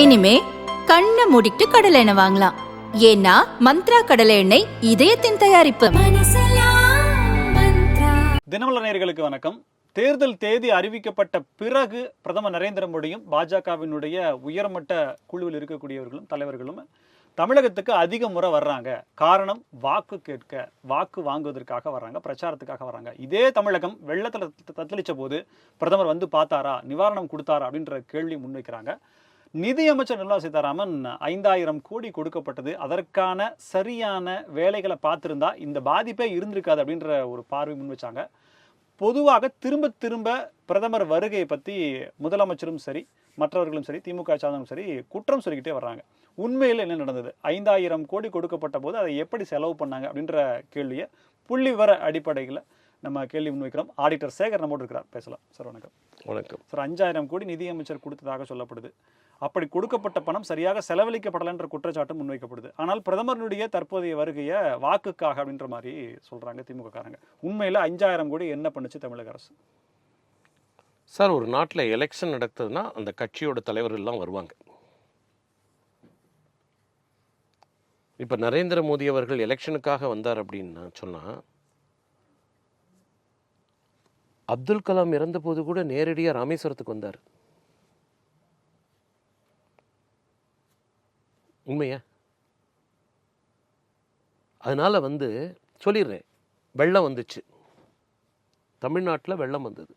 இனிமே கண்ணை மூடிட்டு கடலை எண்ணெய் வாங்கலாம். ஏன்னா மந்த்ரா கடலை எண்ணெய் இதயத்தின் தயாரிப்பு. தினமலர் நேர்களுக்கு வணக்கம். தேர்தல் தேதி அறிவிக்கப்பட்ட பிறகு பிரதமர் நரேந்திர மோடியும் பாஜகவினுடைய உயர்மட்ட குழுவில் இருக்கக்கூடியவர்களும் தலைவர்களும் தமிழகத்துக்கு அதிக முறை வர்றாங்க. காரணம் வாக்கு கேட்க வாக்கு வாங்குவதற்காக வர்றாங்க பிரச்சாரத்துக்காக வர்றாங்க. இதே தமிழகம் வெள்ளத்தில் தத்தளிச்ச போது பிரதமர் வந்து பார்த்தாரா நிவாரணம் கொடுத்தாரா அப்படின்ற கேள்வி முன்வைக்கிறாங்க. நிதியமைச்சர் நிர்மலா சீதாராமன் ஐந்தாயிரம் கோடி கொடுக்கப்பட்டது. அதற்கான சரியான வேலைகளை பார்த்துருந்தா இந்த பாதிப்பே இருந்திருக்காது அப்படின்ற ஒரு பார்வை முன் வச்சாங்க. பொதுவாக திரும்ப திரும்ப பிரதமர் வருகையை பற்றி முதலமைச்சரும் சரி மற்றவர்களும் சரி திமுக சார்ந்தவரும் சரி குற்றம் சொல்லிக்கிட்டே வர்றாங்க. உண்மையில் என்ன நடந்தது? ஐந்தாயிரம் கோடி கொடுக்கப்பட்ட போது அதை எப்படி செலவு பண்ணாங்க அப்படின்ற கேள்வியை புள்ளி விவர அடிப்படையில் நம்ம கேள்வி முன்வைக்கிறோம். ஆடிட்டர் சேகர் நம்மோடு இருக்கிறார். பேசலாம். சார் வணக்கம். வணக்கம். சார் அஞ்சாயிரம் கோடி நிதியமைச்சர் கொடுத்ததாக சொல்லப்படுது. அப்படி கொடுக்கப்பட்ட பணம் சரியாக செலவழிக்கப்படலைன்ற குற்றச்சாட்டும் முன்வைக்கப்படுது. ஆனால் பிரதமருடைய தற்போதைய வருகையை வாக்குக்காக அப்படின்ற மாதிரி சொல்றாங்க திமுக காரங்க உண்மையில அஞ்சாயிரம் கோடி என்ன பண்ணுச்சு தமிழக அரசு? சார் ஒரு நாட்டில் எலெக்ஷன் நடக்குதுன்னா அந்த கட்சியோட தலைவர்கள் எல்லாம் வருவாங்க. இப்போ நரேந்திர மோடி அவர்கள் எலெக்ஷனுக்காக வந்தார் அப்படின்னு சொன்னால் அப்துல் கலாம் இறந்தபோது கூட நேரடியாக ராமேஸ்வரத்துக்கு வந்தார். உண்மையா? அதனால வந்து சொல்லிடுறேன் வெள்ளம் வந்துச்சு. தமிழ்நாட்டில் வெள்ளம் வந்தது.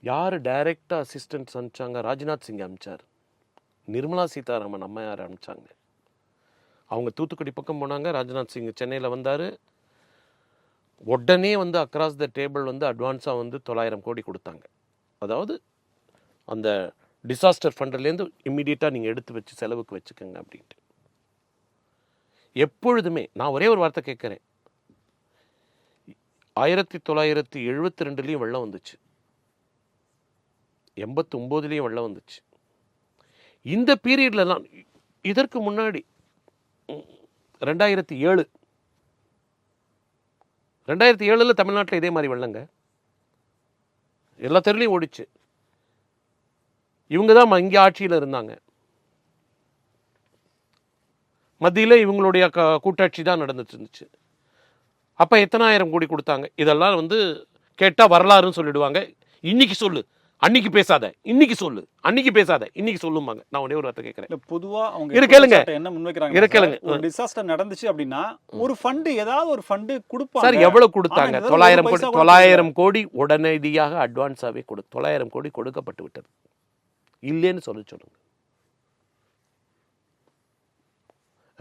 யார் டைரக்டாக அசிஸ்டன்ட்ஸ் அனுப்பிச்சாங்க? ராஜ்நாத் சிங் அனுப்பிச்சார். நிர்மலா சீதாராமன் அம்மையார் அனுப்பிச்சாங்க. அவங்க தூத்துக்குடி பக்கம் போனாங்க. ராஜ்நாத் சிங் சென்னையில் வந்தார். உடனே வந்து அக்ராஸ் த டேபிள் வந்து அட்வான்ஸாக வந்து தொள்ளாயிரம் கோடி கொடுத்தாங்க. அதாவது அந்த டிசாஸ்டர் ஃபண்ட்லேருந்து இம்மிடியட்டாக நீங்கள் எடுத்து வச்சு செலவுக்கு வச்சுக்கோங்க அப்படின்ட்டு. எப்பொழுதுமே நான் ஒரே ஒரு வார்த்தை கேட்குறேன். ஆயிரத்தி தொள்ளாயிரத்தி எழுபத்தி ரெண்டுலேயும் வெள்ளம் வந்துச்சு. எண்பத்தி ஒம்போதுலேயும் வெள்ளம் வந்துச்சு. இந்த பீரியட்லலாம் இதற்கு முன்னாடி ரெண்டாயிரத்தி ஏழு ரெண்டாயிரத்தி ஏழில் தமிழ்நாட்டில் இதே மாதிரி வெள்ளங்க. எல்லா தெருலையும் ஓடிச்சு. இவங்க தான் இங்கே ஆட்சியில் இருந்தாங்க. மத்தியில் இவங்களுடைய க கூட்டாட்சி தான் நடந்துட்டு இருந்துச்சு. அப்போ எத்தனாயிரம் கோடி கொடுத்தாங்க? இதெல்லாம் வந்து கேட்டால் வரலாறுன்னு சொல்லிடுவாங்க. இன்றைக்கி சொல்லு. அன்னைக்கு பேசாத இன்னைக்கு சொல்லு. அன்னைக்கு பேசாத இன்னைக்கு சொல்லுமாங்க நான் ஒரே ஒரு வார்த்தை கேட்குறேன். பொதுவா அவங்க இரு கேளுங்க. குற்றச்சாட்டு என்ன முன்வைக்கிறாங்க இரு சார்? கேளுங்க. ஒரு டிசாஸ்டர் நடந்துச்சு அப்படின்னா ஒரு ஃபண்ட் ஏதாவது ஒரு ஃபண்ட் கொடுப்பாங்க. சார் எவ்வளவு கொடுத்தாங்க? தொள்ளாயிரம் கோடி தொள்ளாயிரம் கோடி உடனடியாக அட்வான்ஸாகவே கொடு தொள்ளாயிரம் கோடி கொடுக்கப்பட்டு விட்டது. இல்லைன்னு சொல்ல சொல்லுங்க.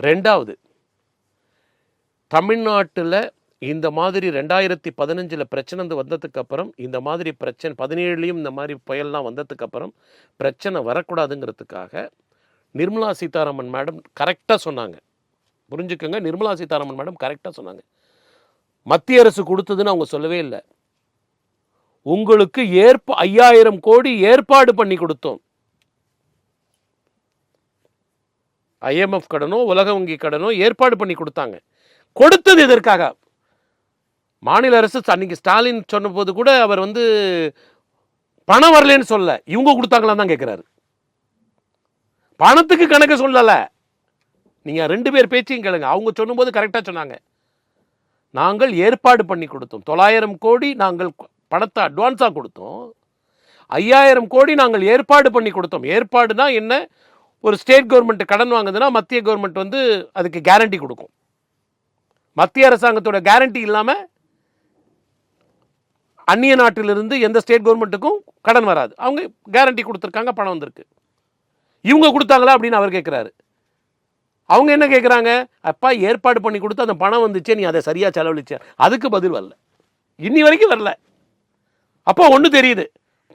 ரெண்டாவது தமிழ்நாட்டில் இந்த மாதிரி ரெண்டாயிரத்தி பதினஞ்சில் பிரச்சனை வந்து வந்ததுக்கு அப்புறம் இந்த மாதிரி பிரச்சனை பதினேழுலையும் இந்த மாதிரி புயல்லாம் வந்ததுக்கு அப்புறம் பிரச்சனை வரக்கூடாதுங்கிறதுக்காக நிர்மலா சீதாராமன் மேடம் கரெக்டாக சொன்னாங்க. புரிஞ்சுக்கோங்க நிர்மலா சீதாராமன் மேடம் கரெக்டாக சொன்னாங்க. மத்திய அரசு கொடுத்ததுன்னு அவங்க சொல்லவே இல்லை. உங்களுக்கு ஏற்ப ஐயாயிரம் கோடி ஏற்பாடு பண்ணி கொடுத்தோம். ஐஎம்எஃப் கடனோ உலக வங்கி கடனோ ஏற்பாடு பண்ணி கொடுத்தாங்க. கொடுத்தது எதற்காக? மாநில அரசு அன்னைக்கு ஸ்டாலின் சொன்னபோது கூட அவர் வந்து பணம் வரலன்னு சொல்ல இவங்க கொடுத்தாங்களான்னு தான் கேட்குறாரு பணத்துக்கு கணக்கு சொல்லலை. நீங்கள் ரெண்டு பேர் பேச்சையும் கேளுங்க. அவங்க சொல்லும்போது கரெக்டாக சொன்னாங்க. நாங்கள் ஏற்பாடு பண்ணி கொடுத்தோம். தொள்ளாயிரம் கோடி நாங்கள் பணத்தை அட்வான்ஸாக கொடுத்தோம். ஐயாயிரம் கோடி நாங்கள் ஏற்பாடு பண்ணி கொடுத்தோம். ஏற்பாடுனா என்ன? ஒரு ஸ்டேட் கவர்மெண்ட் கடன் வாங்குதுன்னா மத்திய கவர்மெண்ட் வந்து அதுக்கு கேரண்டி கொடுக்கும். மத்திய அரசாங்கத்தோட கேரண்டி இல்லாமல் அந்நிய நாட்டிலிருந்து எந்த ஸ்டேட் கவர்மெண்ட்டுக்கும் கடன் வராது. அவங்க கேரண்டி கொடுத்துருக்காங்க பணம் வந்திருக்கு. இவங்க கொடுத்தாங்களா அப்படின்னு அவர் கேட்குறாரு அவங்க என்ன கேட்குறாங்க அப்பா ஏற்பாடு பண்ணி கொடுத்து அந்த பணம் வந்துச்சே நீ அதை சரியாக செலவழிச்ச. அதுக்கு பதில் வரல. இன்னி வரைக்கும் வரல. அப்போ ஒன்று தெரியுது.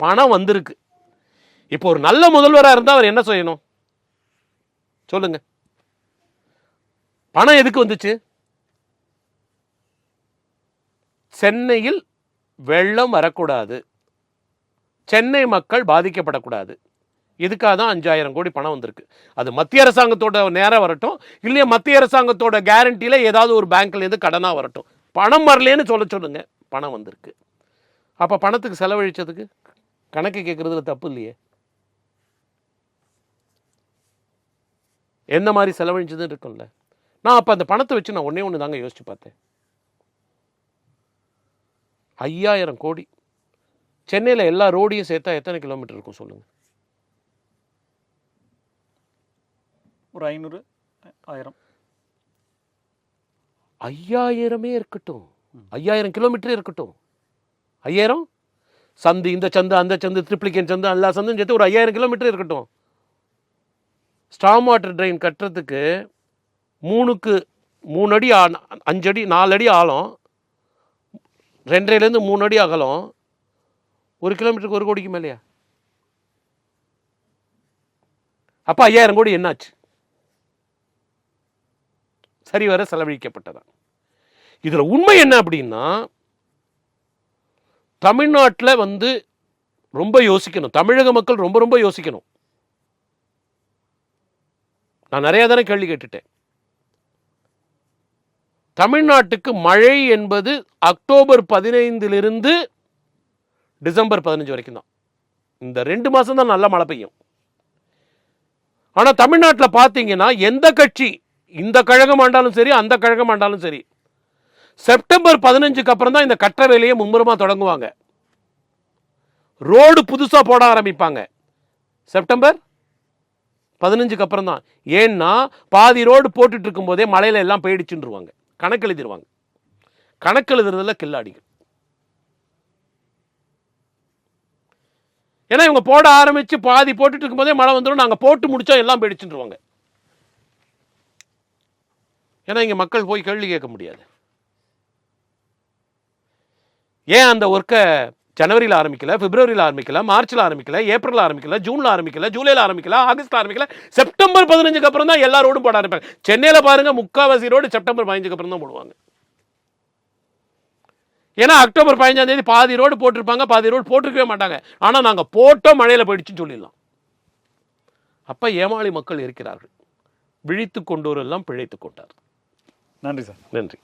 பணம் வந்திருக்கு. இப்போ ஒரு நல்ல முதல்வராக இருந்தால் அவர் என்ன செய்யணும்? சொல்லுங்க. பணம் எதுக்கு வந்துச்சு? சென்னையில் வெள்ளம் வரக்கூடாது. சென்னை மக்கள் பாதிக்கப்படக்கூடாது. இதுக்காக தான் அஞ்சாயிரம் கோடி பணம் வந்திருக்கு. அது மத்திய அரசாங்கத்தோட நேரம் வரட்டும். இல்லையா மத்திய அரசாங்கத்தோட கேரண்டியில் ஏதாவது ஒரு பேங்க்லேருந்து கடனாக வரட்டும். பணம் வரலேன்னு சொல்ல சொல்லுங்க. பணம் வந்திருக்கு. அப்போ பணத்துக்கு செலவழித்ததுக்கு கணக்கு கேட்குறதுல தப்பு இல்லையே. எந்த மாதிரி செலவழிச்சதுன்னு இருக்கும்ல. நான் அப்போ அந்த பணத்தை வச்சு நான் ஒன்றே ஒன்று தாங்க யோசித்து பார்த்தேன். ஐயாயிரம் கோடி. சென்னையில் எல்லா ரோடையும் சேர்த்தா எத்தனை கிலோமீட்டர் இருக்கும் சொல்லுங்கள் ஒரு ஐநூறு ஆயிரம். ஐயாயிரமே இருக்கட்டும். ஐயாயிரம் கிலோமீட்டரே இருக்கட்டும். ஐயாயிரம்? சந்து இந்த சந்து அந்த சந்து ட்ரிப்ளிகேன் சந்து எல்லா சந்தும் சேர்த்து ஒரு ஐயாயிரம் கிலோமீட்டர் இருக்கட்டும். ஸ்டாம் வாட்டர் ட்ரெயின் கட்டுறதுக்கு மூணுக்கு மூணு அடி ஆ- அஞ்சு அடி நாலு அடி ஆழம். ரெண்டரைலேருந்து மூணு அடி அகலம். ஒரு கிலோமீட்டருக்கு ஒரு கோடிக்கு மேலேயா? அப்போ ஐயாயிரம் கோடி என்னாச்சு? சரிவர செலவழிக்கப்பட்டதான். இதில் உண்மை என்ன அப்படின்னா தமிழ்நாட்டில் வந்து ரொம்ப யோசிக்கணும். தமிழக மக்கள் ரொம்ப ரொம்ப யோசிக்கணும். நான் நிறையா தானே கேள்வி கேட்டுட்டேன். தமிழ்நாட்டுக்கு மழை என்பது அக்டோபர் பதினைந்திலிருந்து டிசம்பர் பதினஞ்சு வரைக்கும் தான். இந்த ரெண்டு மாதம் தான் நல்லா மழை பெய்யும். ஆனால் தமிழ்நாட்டில் பார்த்தீங்கன்னா எந்த கட்சி இந்த கழகம் ஆண்டாலும் சரி அந்த கழகம் ஆண்டாலும் சரி செப்டம்பர் பதினஞ்சுக்கு அப்புறம் தான் இந்த கட்ட வேலையை மும்முரமாக தொடங்குவாங்க. ரோடு புதுசாக போட ஆரம்பிப்பாங்க. செப்டம்பர் பதினஞ்சுக்கு அப்புறம் தான். ஏன்னா பாதி ரோடு போட்டுட்டு இருக்கும்போதே மழையில எல்லாம் போயிடுச்சுருவாங்க கணக்கு எழுதிடுவாங்க கணக்கு எழுதுறதுல கில்லாடிகள். ஏன்னா இவங்க போட ஆரம்பிச்சு பாதி போட்டுட்டு இருக்கும்போதே மழை வந்துடும். நாங்கள் போட்டு முடிச்சா எல்லாம் போயிடுச்சுருவாங்க ஏன்னா இங்கே மக்கள் போய் கேள்வி கேட்க முடியாது. ஏன் அந்த ஒர்க்கை ஜனவரியில் ஆரம்பிக்கல பிப்ரவரியில் ஆரம்பிக்கல மார்ச்சில் ஆரம்பிக்கல ஏப்ரல் ஆரம்பிக்கல ஜூனில் ஆரம்பிக்கல ஜூலையில் ஆரம்பிக்கல ஆகஸ்ட்ல ஆரம்பிக்கல செப்டம்பர் பதினஞ்சுக்கு அப்புறம் தான் எல்லா ரோடும் போட ஆரம்பிப்பாங்க. சென்னையில் பாருங்க முக்காவாசி ரோடு செப்டம்பர் பதினஞ்சுக்கு அப்புறம் தான் போடுவாங்க. ஏன்னா அக்டோபர் பதினஞ்சாம் தேதி பாதி ரோடு போட்டிருப்பாங்க பாதி ரோடு போட்டிருக்கவே மாட்டாங்க. ஆனால் நாங்கள் போட்டோம் மழையில் போயிடுச்சுன்னு சொல்லிடலாம். அப்போ ஏமாளி மக்கள் இருக்கிறார்கள். விழித்து கொண்டோரெல்லாம் பிழைத்து கொண்டார் நன்றி சார். நன்றி.